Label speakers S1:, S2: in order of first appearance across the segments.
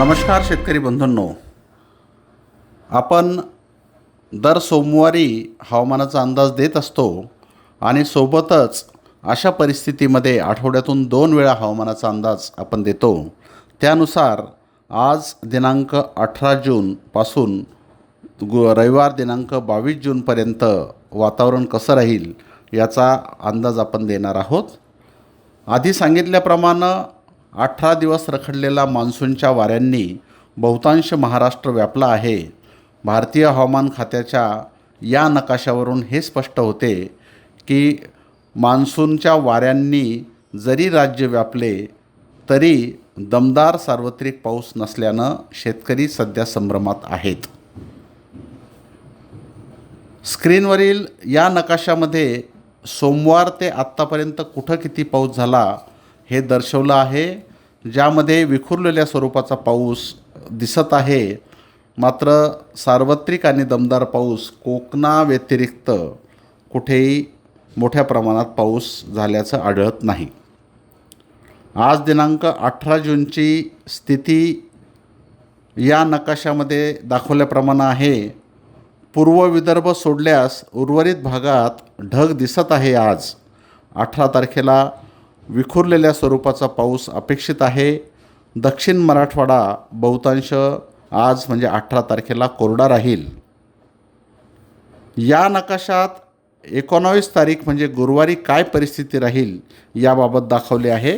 S1: नमस्कार शेतकरी बंधूंनो. आपण दर सोमवारी हवामानाचा अंदाज देत असतो आणि सोबतच अशा परिस्थितीमध्ये आठवड्यातून दोन वेळा हवामानाचा अंदाज आपण देतो. त्यानुसार आज दिनांक अठरा जूनपासून गु रविवार दिनांक बावीस जूनपर्यंत वातावरण कसं राहील याचा अंदाज आपण देणार आहोत. आधी सांगितल्याप्रमाणे अठरा दिवस रखडलेला मान्सूनच्या वाऱ्यांनी बहुतांश महाराष्ट्र व्यापला आहे. भारतीय हवामान खात्याच्या या नकाशावरून हे स्पष्ट होते की मान्सूनच्या वाऱ्यांनी जरी राज्य व्यापले तरी दमदार सार्वत्रिक पाऊस नसल्यानं शेतकरी सध्या संभ्रमात आहेत. स्क्रीनवरील या नकाशामध्ये सोमवार ते आत्तापर्यंत कुठं किती पाऊस झाला हे दर्शवलं आहे ज्यामध्ये विखुरलेल्या स्वरूपाचा पाऊस दिसत आहे. मात्र सार्वत्रिक आणि दमदार पाऊस कोकणाव्यतिरिक्त कुठेही मोठ्या प्रमाणात पाऊस झाल्याचं आढळत नाही. आज दिनांक अठरा जूनची स्थिती या नकाशामध्ये दाखवल्याप्रमाणे आहे. पूर्व विदर्भ सोडल्यास उर्वरित भागात ढग दिसत आहे आज. अठरा तारखेला विखुरलेल्या स्वरूपाचा पाऊस अपेक्षित आहे. दक्षिण मराठवाडा बहुतांश आज म्हणजे अठरा तारखेला कोरडा राहील. या नकाशात एकोणावीस तारीख म्हणजे गुरुवारी काय परिस्थिती राहील याबाबत दाखवले आहे.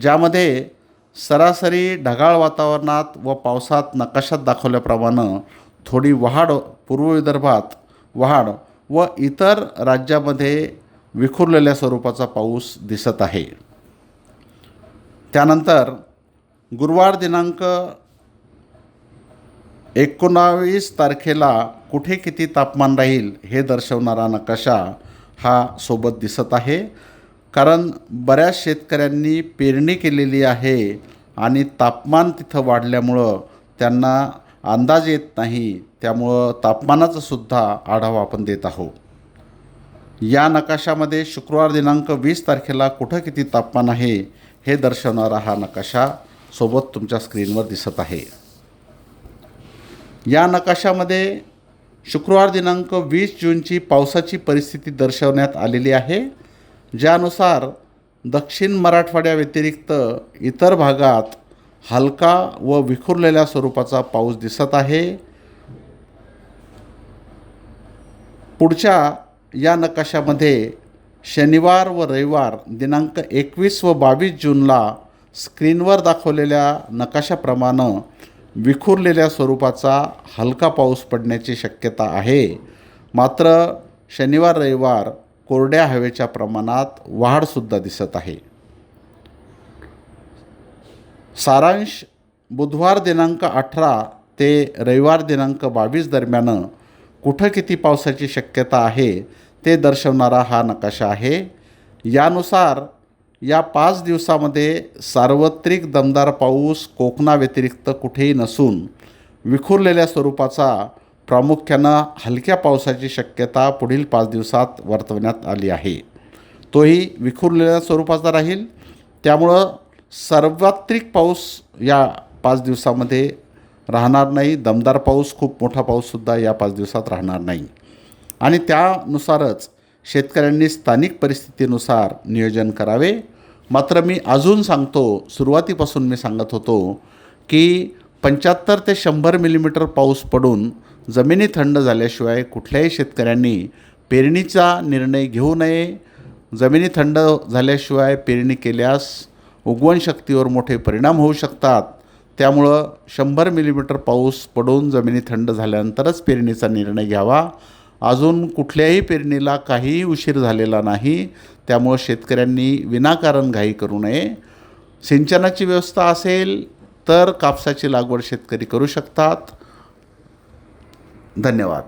S1: ज्यामध्ये सरासरी ढगाळ वातावरणात व पावसात नकाशात दाखवल्याप्रमाणे थोडी वाढ पूर्व विदर्भात वाढ व इतर राज्यामध्ये विखुरलेल्या स्वरूपाचा पाऊस दिसत आहे. त्यानंतर गुरुवार दिनांक एकोणावीस तारखेला कुठे किती तापमान राहील हे दर्शवणारा नकाशा हा सोबत दिसत आहे. कारण बऱ्याच शेतकऱ्यांनी पेरणी केलेली आहे आणि तापमान तिथं वाढल्यामुळं त्यांना अंदाज येत नाही. त्यामुळं तापमानाचा सुद्धा आढावा आपण देत आहोत. या नकाशामध्ये शुक्रवार दिनांक वीस तारखेला कुठं किती तापमान आहे हे दर्शवणारा हा नकाशा सोबत तुमच्या स्क्रीनवर दिसत आहे. या नकाशामध्ये शुक्रवार दिनांक वीस जूनची पावसाची परिस्थिती दर्शवण्यात आलेली आहे. ज्यानुसार दक्षिण मराठवाड्याव्यतिरिक्त इतर भागात हलका व विखुरलेल्या स्वरूपाचा पाऊस दिसत आहे. पुढच्या या नकाशामध्ये शनिवार व रविवार दिनांक एकवीस व बावीस जूनला स्क्रीनवर दाखवलेल्या नकाशाप्रमाणे विखुरलेल्या स्वरूपाचा हलका पाऊस पडण्याची शक्यता आहे. मात्र शनिवार रविवार कोरड्या हवेच्या प्रमाणात वाढसुद्धा दिसत आहे. सारांश बुधवार दिनांक अठरा ते रविवार दिनांक बावीस दरम्यान कुठं किती पावसाची शक्यता आहे ते दर्शवणारा हा नकाशा आहे. यानुसार या पाच दिवसामध्ये सार्वत्रिक दमदार पाऊस कोकणाव्यतिरिक्त कुठेही नसून विखुरलेल्या स्वरूपाचा प्रामुख्यानं हलक्या पावसाची शक्यता पुढील पाच दिवसात वर्तवण्यात आली आहे. तोही विखुरलेल्या स्वरूपाचा राहील. त्यामुळं सार्वत्रिक पाऊस या पाच दिवसामध्ये राहणार नाही. दमदार पाऊस खूप मोठा पाऊससुद्धा या पाच दिवसात राहणार नाही. आणि त्यानुसारच शेतकऱ्यांनी स्थानिक परिस्थितीनुसार नियोजन करावे. मात्र मी अजून सांगतो सुरुवातीपासून मी सांगत होतो की पंच्याहत्तर ते शंभर मिलीमीटर पाऊस पडून जमिनी थंड झाल्याशिवाय कुठल्याही शेतकऱ्यांनी पेरणीचा निर्णय घेऊ नये. जमिनी थंड झाल्याशिवाय पेरणी केल्यास उगवण शक्तीवर मोठे परिणाम होऊ शकतात. त्यामुळं शंभर मिलीमीटर पाऊस पडून जमिनी थंड झाल्यानंतरच पेरणीचा निर्णय घ्यावा. अजून कुठल्याही पेरणीला काहीही उशीर झालेला नाही. त्यामुळं शेतकऱ्यांनी विनाकारण घाई करू नये. सिंचनाची व्यवस्था असेल तर कापसाची लागवड शेतकरी करू शकतात. धन्यवाद.